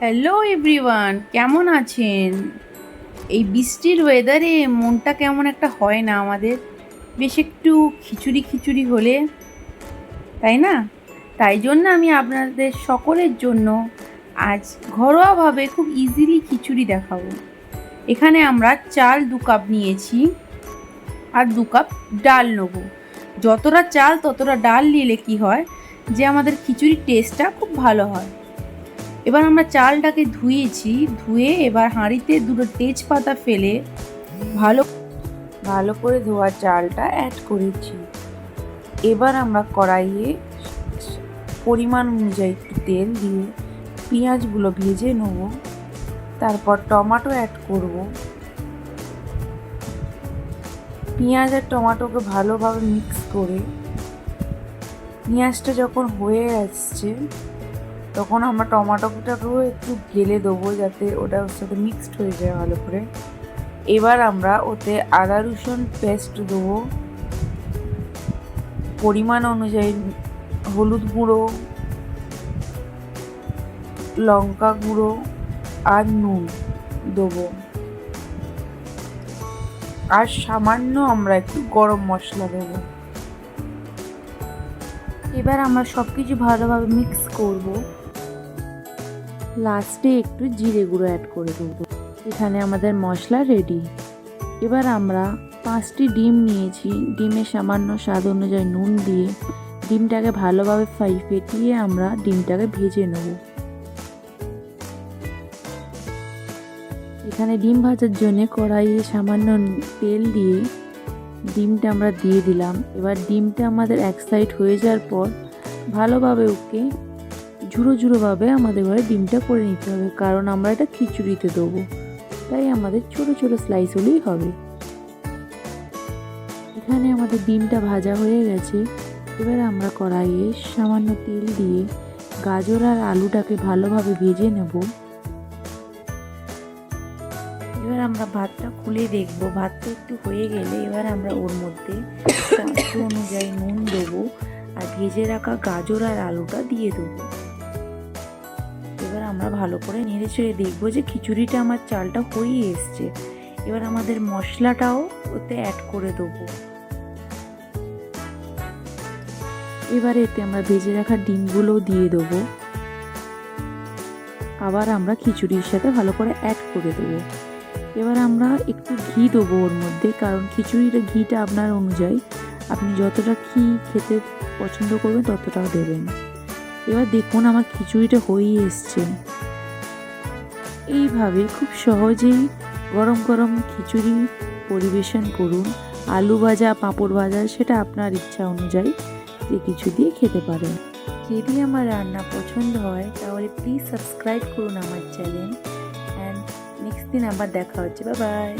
Hello everyone কেমন আছেন? এই বৃষ্টির ওয়েদারে মনটা কেমন একটা হয় না আমাদের? বেশ একটু খিচুড়ি খিচুড়ি হলে, তাই না? তাই জন্য আমি আপনাদের সকলের জন্য আজ ঘরোয়াভাবে খুব ইজিলি খিচুড়ি দেখাবো। এখানে আমরা চাল দু কাপ নিয়েছি আর দু কাপ ডাল নেব। যতটা চাল ততটা ডাল নিলে কি হয় যে আমাদের খিচুড়ির টেস্টটা খুব ভালো হয়। এবার আমরা চালটাকে ধুয়েছি, ধুয়ে এবার হাঁড়িতে দুটো তেজপাতা ফেলে ভালো ভালো করে ধোয়া চালটা অ্যাড করেছি। এবার আমরা কড়াইয়ে পরিমাণ অনুযায়ী একটু তেল দিয়ে পেঁয়াজগুলো ভেজে নেব। তারপর টমাটো অ্যাড করব। পেঁয়াজ আর টমাটোকে ভালোভাবে মিক্স করে। পেঁয়াজটা যখন হয়ে আসছে তখন আমরা টমাটোটাকেও একটু গেলে দেবো যাতে ওটা ওর সাথে মিক্সড হয়ে যায় ভালো করে। এবার আমরা ওতে আদা রসুন পেস্ট দেবো। পরিমাণ অনুযায়ী হলুদ গুঁড়ো, লঙ্কা গুঁড়ো আর নুন দেবো। আর সামান্য আমরা একটু গরম মশলা দেবো। এবার আমরা সব কিছু ভালোভাবে মিক্স করব। লাস্টে একটু জিরে গুঁড়ো অ্যাড করে দেবো। এখানে আমাদের মশলা রেডি এবার আমরা পাঁচটি ডিম নিয়েছি। ডিমে সামান্য স্বাদ অনুযায়ী নুন দিয়ে ডিমটাকে ভালোভাবে ফ্রাই ফেটিয়ে আমরা ডিমটাকে ভেজে নেব। এখানে ডিম ভাজার জন্য কড়াইয়ে সামান্য তেল দিয়ে ডিমটা আমরা দিয়ে দিলাম। এবার ডিমটা আমাদের এক সাইড হয়ে যাওয়ার পর ভালোভাবে ওকে ঝুড়ো ঝুড়োভাবে আমাদের ঘরে ডিমটা করে নিতে হবে, কারণ আমরা এটা খিচুড়িতে দেবো। তাই আমাদের ছোট ছোট স্লাইস হলেই হবে। এখানে আমাদের ডিমটা ভাজা হয়ে গেছে। এবার আমরা কড়াইয়ে সামান্য তেল দিয়ে গাজর আর আলুটাকে ভালোভাবে ভেজে নেব। এবার আমরা ভাতটা খুলে দেখব। ভাতটা একটু হয়ে গেলে এবার আমরা ওর মধ্যে অনুযায়ী নুন দেবো আর ভেজে রাখা গাজর আর আলুটা দিয়ে দেবো। আমরা ভালো করে নেড়ে চেড়ে দেখব যে খিচুড়িটা আমার চালটা হয়ে এসছে। এবার আমাদের মশলাটাও ওতে অ্যাড করে দেবো। এবার এতে আমরা ভেজে রাখা ডিমগুলোও দিয়ে দেবো। আবার আমরা খিচুড়ির সাথে ভালো করে অ্যাড করে দেবো। এবার আমরা একটু ঘি দেবো ওর মধ্যে, কারণ খিচুড়িটা ঘিটা আপনার অনুযায়ী আপনি যতটা ঘি খেতে পছন্দ করবেন ততটাও দেবেন। এবার দেখুন আমার খিচুড়িটা হয়েই এসছে। এইভাবে খুব সহজেই গরম গরম খিচুড়ি পরিবেশন করুন। আলু ভাজা, পাঁপড় ভাজা, সেটা আপনার ইচ্ছা অনুযায়ী যে কিছু দিয়ে খেতে পারেন। যদি আমার রান্না পছন্দ হয়, তাহলে প্লিজ সাবস্ক্রাইব করুন আমার চ্যানেল অ্যান্ড নেক্সট দিন আবার দেখা হচ্ছে। বা বাই